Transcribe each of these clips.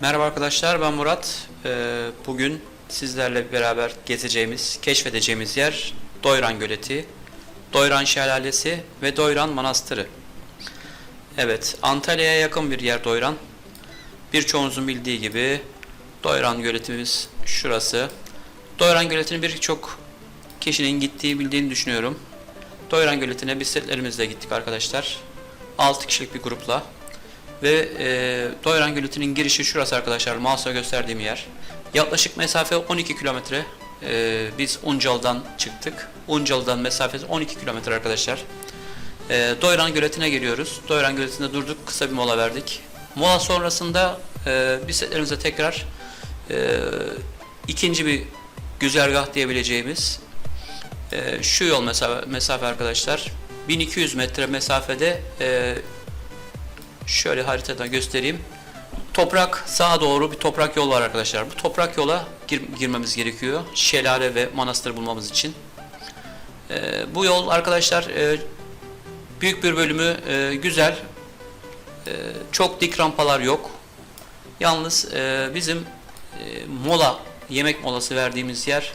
Merhaba arkadaşlar ben Murat. Ee, bugün sizlerle beraber gezeceğimiz, keşfedeceğimiz yer Doyran Göleti, Doyran Şelalesi ve Doyran Manastırı. Evet, Antalya'ya yakın bir yer Doyran. Birçoğunuzun bildiği gibi Doyran Göletimiz şurası. Doyran Göleti'ne birçok kişinin gittiği bildiğini düşünüyorum. Doyran Göleti'ne bisikletlerimizle gittik arkadaşlar. 6 kişilik bir grupla. Ve e, Doyran Göleti'nin girişi şurası arkadaşlar. Mouse'a gösterdiğim yer. Yaklaşık mesafe 12 kilometre. E, biz Uncalı'dan çıktık. Uncalı'dan mesafesi 12 kilometre arkadaşlar. E, Doyran Göleti'ne geliyoruz. Doyran Göleti'nde durduk. Kısa bir mola verdik. Mola sonrasında e, bisikletlerimize tekrar e, ikinci bir güzergah diyebileceğimiz e, şu yol mesafe, mesafe arkadaşlar. 1200 metre mesafede e, Şöyle haritada göstereyim. Toprak sağa doğru bir toprak yol var arkadaşlar. Bu toprak yola gir- girmemiz gerekiyor. Şelale ve manastır bulmamız için. Ee, bu yol arkadaşlar e, büyük bir bölümü e, güzel. E, çok dik rampalar yok. Yalnız e, bizim e, mola, yemek molası verdiğimiz yer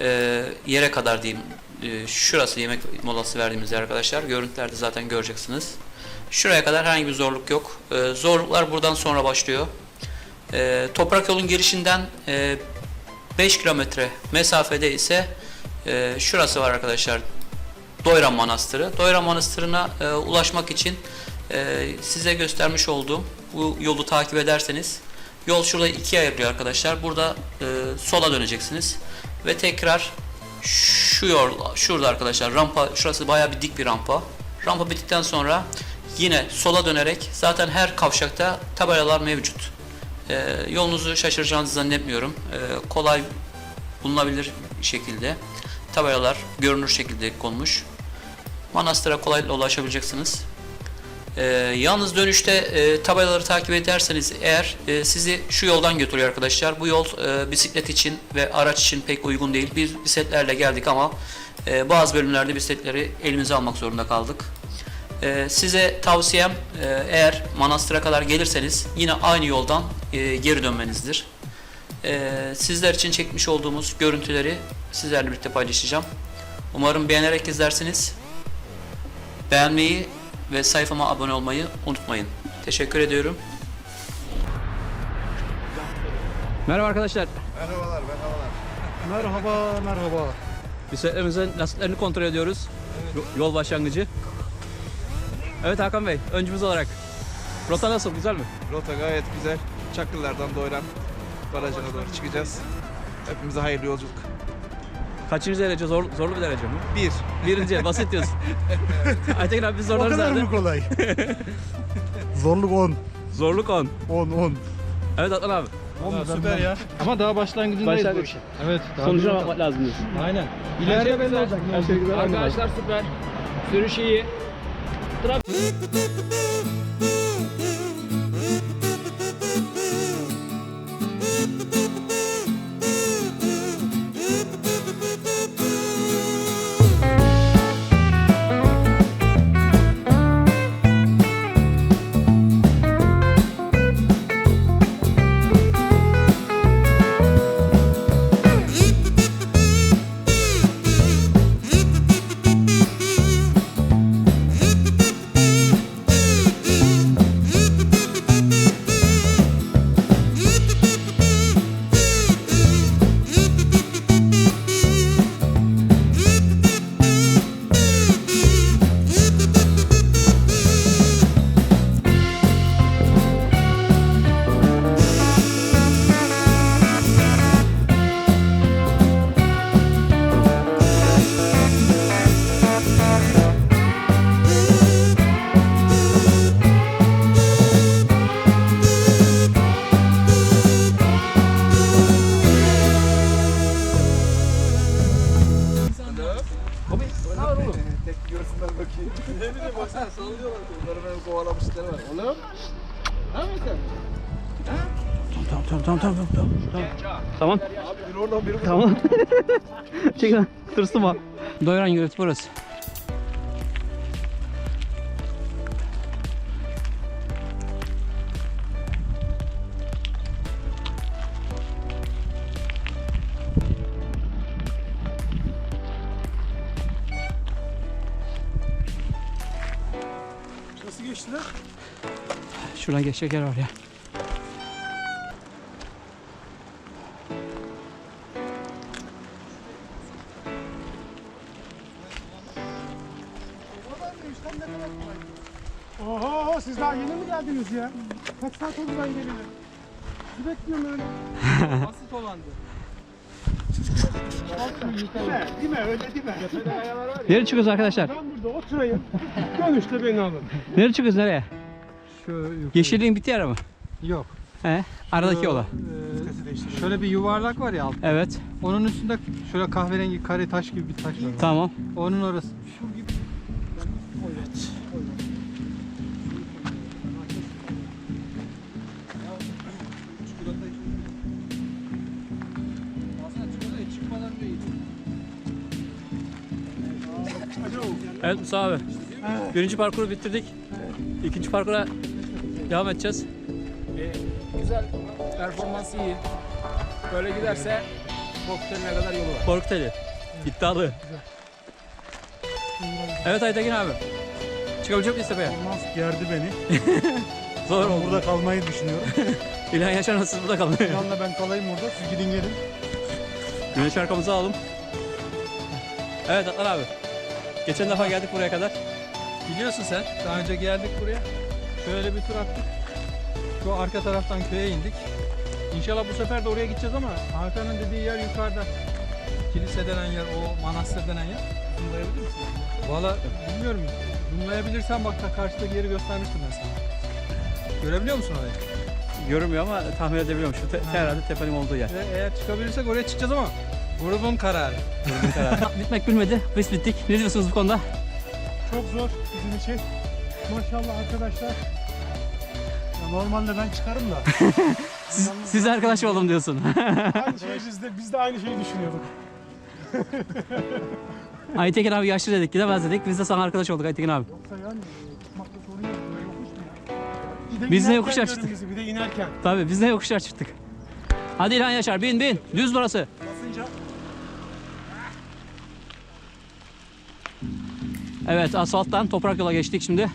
e, yere kadar diyeyim. E, şurası yemek molası verdiğimiz yer arkadaşlar. Görüntülerde zaten göreceksiniz. Şuraya kadar herhangi bir zorluk yok. Ee, zorluklar buradan sonra başlıyor. Ee, toprak yolun girişinden e, 5 kilometre mesafede ise e, şurası var arkadaşlar. Doyran Manastırı. Doyran Manastırı'na e, ulaşmak için e, size göstermiş olduğum bu yolu takip ederseniz yol şurada ikiye ayrılıyor arkadaşlar. Burada e, sola döneceksiniz ve tekrar şu yol şurada arkadaşlar rampa şurası bayağı bir dik bir rampa. Rampa bittikten sonra yine sola dönerek zaten her kavşakta tabelalar mevcut. Ee, yolunuzu şaşıracağınızı zannetmiyorum. Ee, kolay bulunabilir şekilde tabelalar görünür şekilde konmuş. Manastıra kolaylıkla ulaşabileceksiniz. Ee, yalnız dönüşte e, tabelaları takip ederseniz eğer e, sizi şu yoldan götürüyor arkadaşlar. Bu yol e, bisiklet için ve araç için pek uygun değil. Biz bisikletlerle geldik ama e, bazı bölümlerde bisikletleri elimize almak zorunda kaldık. Ee, size tavsiyem e, eğer manastıra kadar gelirseniz yine aynı yoldan e, geri dönmenizdir. Ee, sizler için çekmiş olduğumuz görüntüleri sizlerle birlikte paylaşacağım. Umarım beğenerek izlersiniz. Beğenmeyi ve sayfama abone olmayı unutmayın. Teşekkür ediyorum. Merhaba arkadaşlar. Merhabalar, merhabalar. Merhaba, merhaba. Bisikletimizin lastiklerini kontrol ediyoruz. Yo- Yol başlangıcı. Evet Hakan Bey, öncümüz olarak. Rota nasıl, güzel mi? Rota gayet güzel. Çakırlardan Doyran barajına doğru çıkacağız. Hepimize hayırlı yolculuk. Kaçıncı derece, zor, zorlu bir derece mi? Bir. Birinci, basit diyorsun. Aytekin abi biz O zorlarız kadar mı kolay? Zorluk 10. Zorluk 10. 10, 10. Evet Atlan abi. süper ya. Ama daha başlangıcındayız Başlangıç. bu işin. Evet. daha Sonucuna bakmak lazım diyorsun. Aynen. İleride belli olacak. şey. Arkadaşlar süper. Sürüş iyi. outra vez. Çek lan. Tırsıma. Doyuran göleti burası. Nasıl geçtiler? Şuradan geçecek yer var ya. Kaç saat oldu ben geleli? Sizi bekliyorum öyle. Basit olandı. Dime, dime öyle dime. Nereye çıkıyoruz arkadaşlar? Ben burada oturayım. Dönüşte beni alın. Nereye çıkıyoruz nereye? Şu yukarı- Yeşilliğin bittiği yer mi? Yok. He? Aradaki yola. Ee, şöyle bir yuvarlak var ya alt. Evet. Onun üstünde şöyle kahverengi kare taş gibi bir taş var. Tamam. Onun orası. Şu Evet Musa abi. Birinci parkuru bitirdik. İkinci parkura devam edeceğiz. Güzel, performansı iyi. Böyle giderse Kokteline kadar yolu var. Korkuteli. İddialı. Evet Aytekin abi. Çıkabilecek miyiz tepeye? Olmaz gerdi beni. Zor Ben oldu. burada kalmayı düşünüyorum. İlhan Yaşar nasıl burada kaldı? Yanına ben kalayım burada. Siz gidin gelin. Güneş arkamızı alalım. Evet Atlan abi. Geçen defa geldik buraya kadar. Biliyorsun sen. Daha önce geldik buraya. Şöyle bir tur attık. Şu arka taraftan köye indik. İnşallah bu sefer de oraya gideceğiz ama Hakan'ın dediği yer yukarıda. Kilise denen yer, o manastır denen yer. Zoomlayabilir misin? Valla bilmiyorum. Zoomlayabilirsen bak da karşıdaki yeri göstermiştim ben sana. Görebiliyor musun orayı? Görünmüyor ama tahmin edebiliyorum. Şu te- herhalde tepenin olduğu yer. Ve eğer çıkabilirsek oraya çıkacağız ama grubun kararı. Bitmek bilmedi. Biz bittik. Ne diyorsunuz bu konuda? Çok zor bizim için. Maşallah arkadaşlar. Ya normalde ben çıkarım da. Siz, siz arkadaş olalım diyorsun. aynı şey biz de, biz de aynı şeyi düşünüyorduk. Aytekin abi yaşlı dedik gidemez dedik. Biz de sana arkadaş olduk Aytekin abi. Yoksa yani çıkmakta sorun yok. Yokuş mu ya? Bir de Biz ne inerken yokuşlar çıktık. bizi, Bir de inerken. Tabii biz de yokuşlar çıktık. Hadi İlhan Yaşar bin bin. Düz burası. Basınca Evet asfalttan toprak yola geçtik şimdi.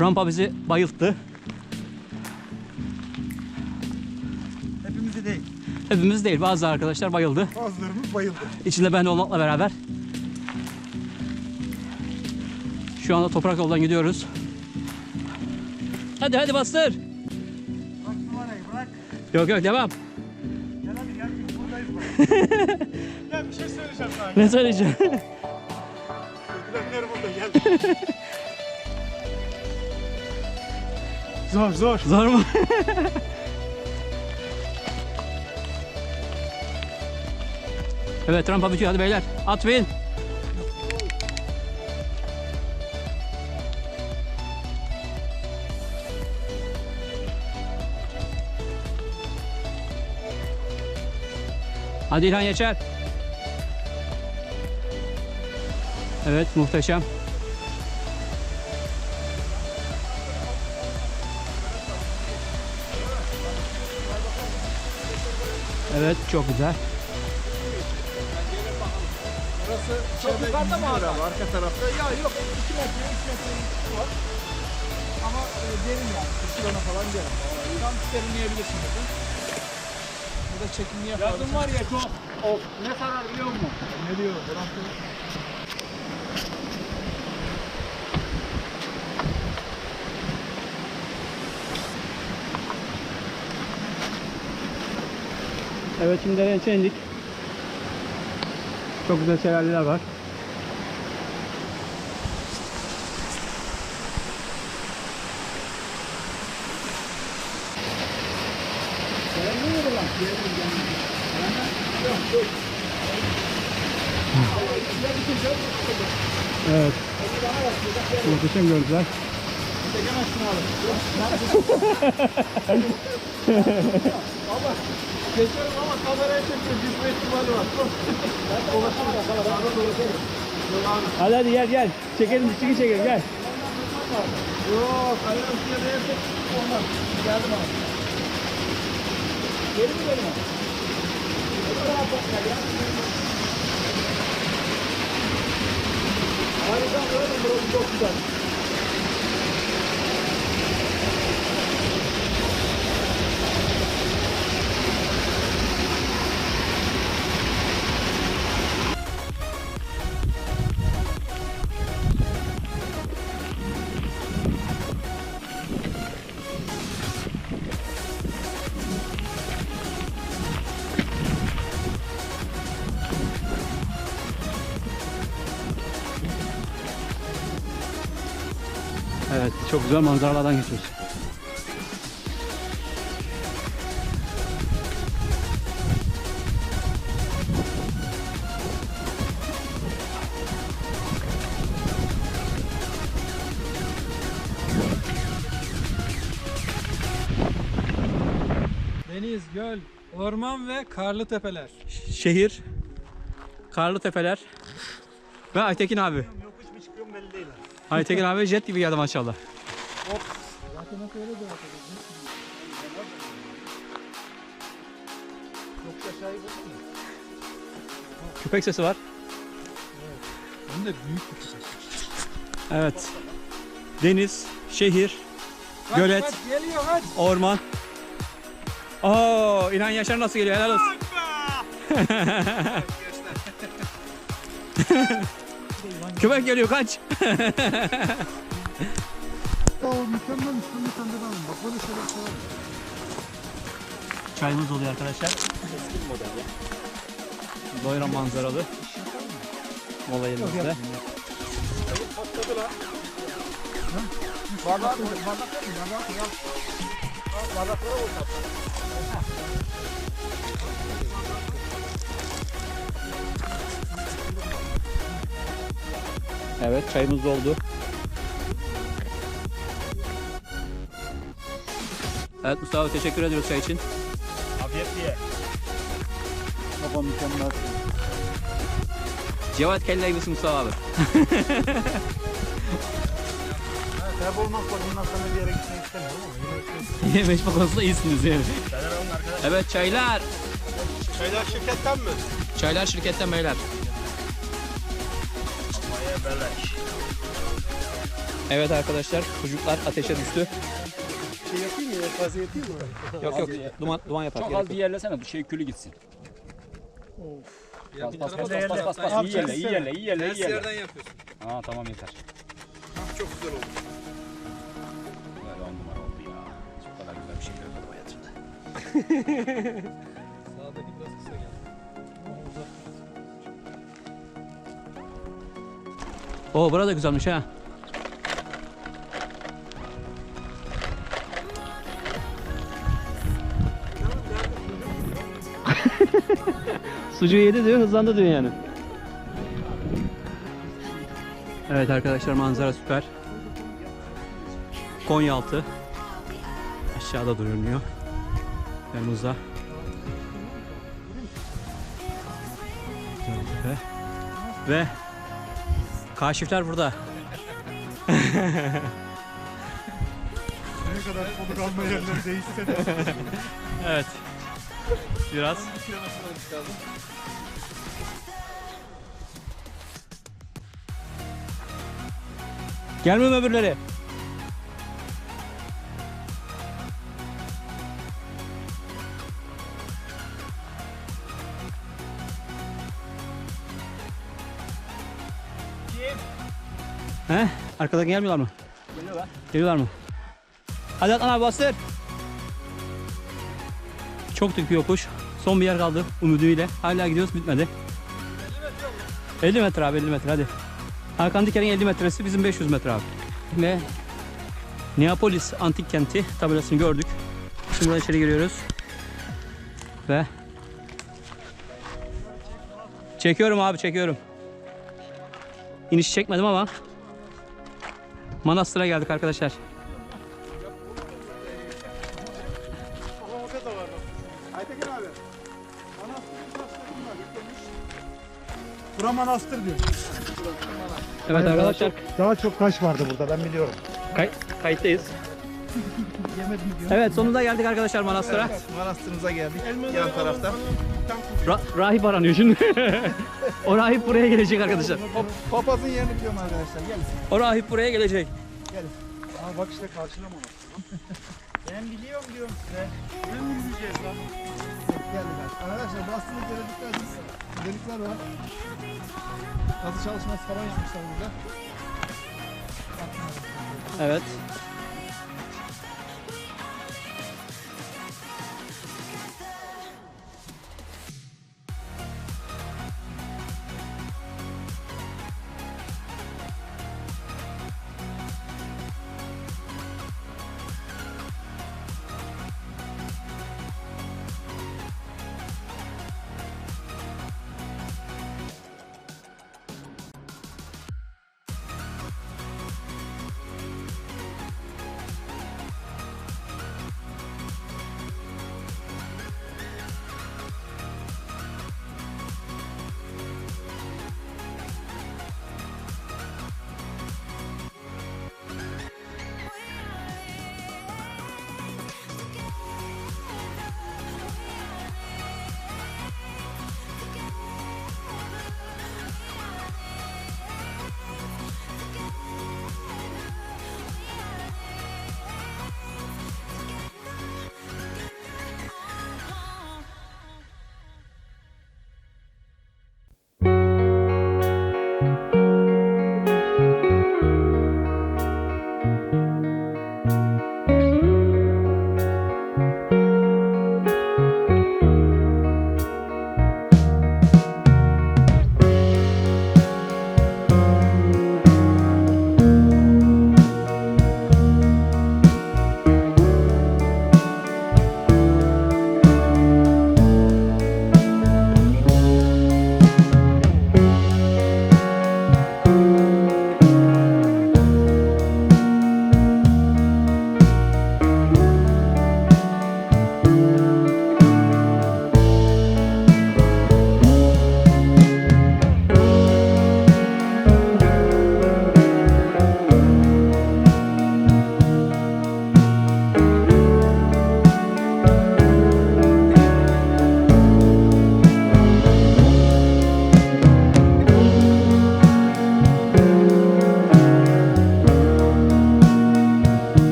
Rampa bizi bayılttı. hepimizi değil. Hepimiz değil bazı arkadaşlar bayıldı. Bazılarımız bayıldı. İçinde ben de olmakla beraber. Şu anda toprak yoldan gidiyoruz. Hadi hadi bastır. Bırak numarayı bırak. Yok yok devam. gel bir şey söyleyeceğim sana. Ne söyleyeceğim? Ödülenler burada gel. zor zor. Zor mu? evet rampa bitiyor hadi beyler. At bin. Hadi İlhan Yaşar. Evet muhteşem. Evet çok güzel. Çok yukarıda mı abi? Arka tarafta. Ya yok 2 metre 3 metre var. Ama e, derin yani. 2 kilona falan derin. Tam serinleyebilirsin burada. Burada çekimini yapalım. Yazın var ya çok. Of ne sarar biliyor musun? Ne diyor? Burası Evet şimdi derenin indik. Çok güzel şelaleler var. Evet. Muhteşem görüntüler. Geçerim ama kameraya çekiyor. Düşme ihtimali var. Ben dolaşırım. Sana dolaşırım. Hadi hadi gel gel. Çekelim çiki çekelim gel. Yok. Ayağım suya değersek olmaz. Geldim abi. Geri mi abi? Harika böyle burası çok güzel. Güzel manzaralardan geçiyoruz. Deniz, göl, orman ve karlı tepeler. Şehir, karlı tepeler ve Aytekin abi. Yokuş mu çıkıyorum belli değil. Aytekin abi jet gibi geldi maşallah. Zaten hep öyle de Çok aşağıya bakın. Köpek sesi var. Hem de büyük bir kısa. Evet. Deniz, şehir, gölet, Kaç, geliyor kaç. orman. Oo, İlhan Yaşar nasıl geliyor? Helal olsun. Köpek geliyor kaç. Oo mükemmel üstünde sende de alın. Bak böyle şeyler severim. Çayımız oluyor arkadaşlar. Doyran manzaralı. Mola yerimizde. Bardak bardak bardak ya. Al bardaklara bak. Evet çayımız doldu. Evet Mustafa teşekkür ediyoruz çay için. Afiyet diye. Baba mükemmel. Cevat kelle gibisin Mustafa abi. Kaybolmak var. Bundan sonra bir yere gitmek istemiyorum ama yine Yemek konusunda iyisiniz yani. Evet çaylar. Çaylar şirketten mi? Çaylar şirketten beyler. Evet arkadaşlar çocuklar ateşe düştü. Şey yapayım mı? Fazla yapayım mı? Yok yok duman, duman yapar. Çok az bir yerlesene bu şey külü gitsin. Ya Bas bas bas bas bas bas bas. iyi yerle iyi yerle iyi yerle iyi yerle. yerden yapıyorsun. Ha tamam yeter. Çok güzel oldu. Böyle on numara oldu ya. Bu kadar güzel bir şey görmedim hayatımda. Sağdaki biraz kısa geldi. Oo burada güzelmiş ha. Sucuğu yedi diyor, hızlandı diyor yani. Evet arkadaşlar manzara süper. Konyaaltı. Aşağıda duruyor. Yanımızda. Göltepe. Ve kaşifler burada. ne kadar alma yerleri değişse de. Evet. Biraz. Gelmiyor mu öbürleri? He? Arkadan gelmiyorlar mı? Geliyorlar. Geliyorlar mı? Hadi Atlan abi bastır. Çok dik bir yokuş. Son bir yer kaldı umuduyla. Hala gidiyoruz bitmedi. 50 metre abi 50 metre hadi. Hakan Diker'in 50 metresi bizim 500 metre abi. Ve Neapolis antik kenti tabelasını gördük. Şimdi buradan içeri giriyoruz. Ve Çekiyorum abi çekiyorum. İniş çekmedim ama Manastır'a geldik arkadaşlar. Bura manastır diyor. Evet arkadaşlar Daha çok taş vardı burada ben biliyorum. kay- kayıttayız. Yemedim diyor. Evet sonunda geldik arkadaşlar manastıra. Manastırımıza geldik. Yan tarafta. Ra- rahip aranıyor şimdi. o rahip buraya gelecek arkadaşlar. Papazın yerini biliyorum arkadaşlar. Gelin. O rahip buraya gelecek. Aa bak işte karşıda manastır. ben biliyorum diyorum size. Ben yürüyeceğiz lan? Geldiler. Arkadaşlar bastığınız yere dikkat edin. Delikler var. Kazı çalışması falan yapmışlar burada. Evet.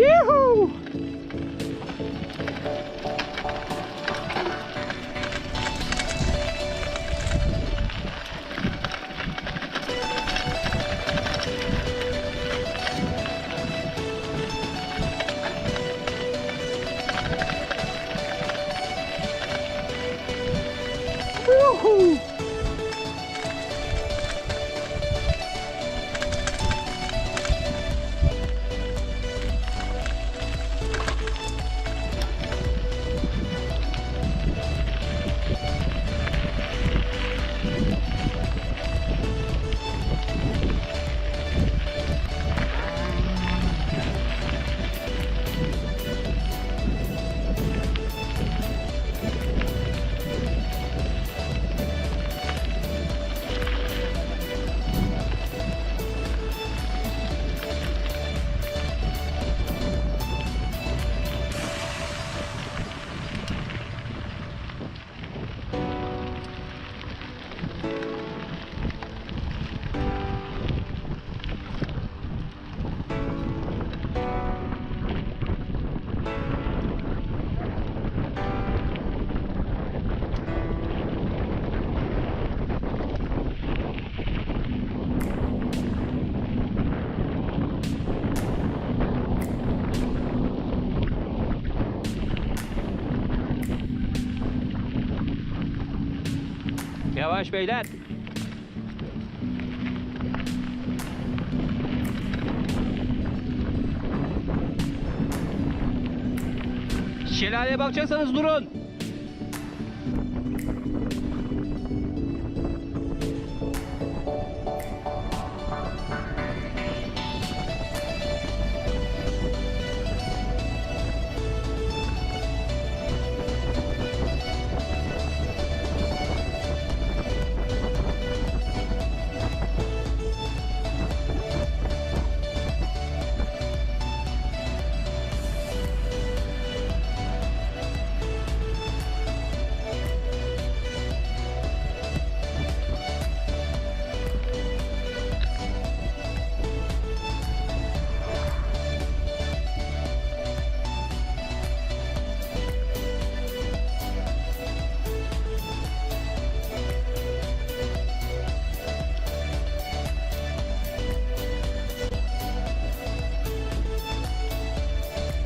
Yoo-hoo! Yavaş beyler. Şelaleye bakacaksanız durun.